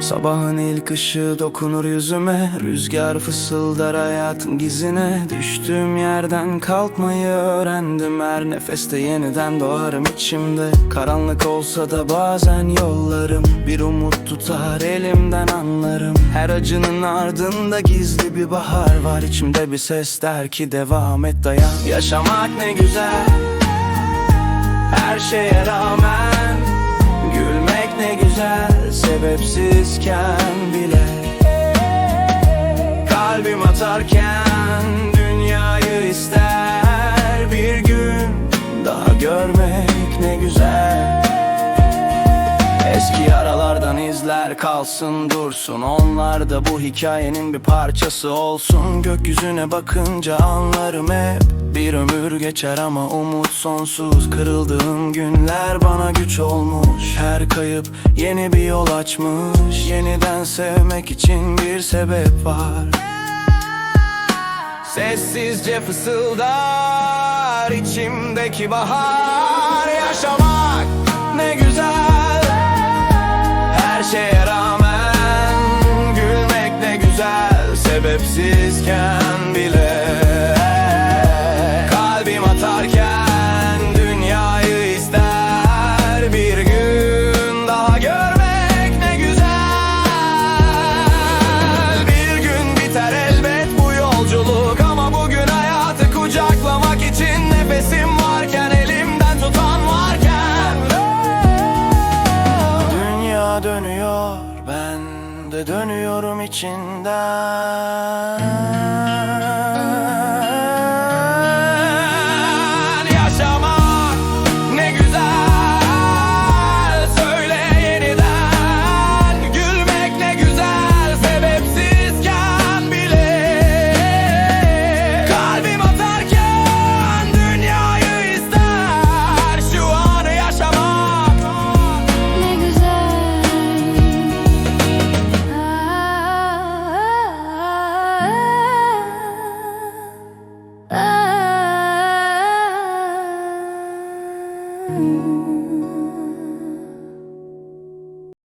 Sabahın ilk ışığı dokunur yüzüme Rüzgar fısıldar hayatın gizine. Düştüğüm yerden kalkmayı öğrendim Her nefeste yeniden doğarım içimde. Karanlık olsa da bazen yollarım Bir umut tutar elimden anlarım. Her acının ardında gizli bir bahar var İçimde bir ses der ki devam et dayan. Yaşamak ne güzel her şeye rağmen sebepsizken bile. Kalbim atarken dünyayı ister Yaralardan izler kalsın dursun. Onlar da bu hikayenin bir parçası olsun. Gökyüzüne bakınca anlarım hep. Bir ömür geçer ama umut sonsuz. Kırıldığım günler bana güç olmuş. Her kayıp yeni bir yol açmış. Yeniden sevmek için bir sebep var. Sessizce fısıldar içimdeki bahar. Yaşamak ne güzel Sebepsizken bile Kalbim atarken dünyayı ister Bir gün daha görmek ne güzel. Bir gün biter elbet bu yolculuk Ama bugün hayatı kucaklamak için Nefesim varken elimden tutan varken. Dünya dönüyor ben de dönüyorum içinden. mm-hmm.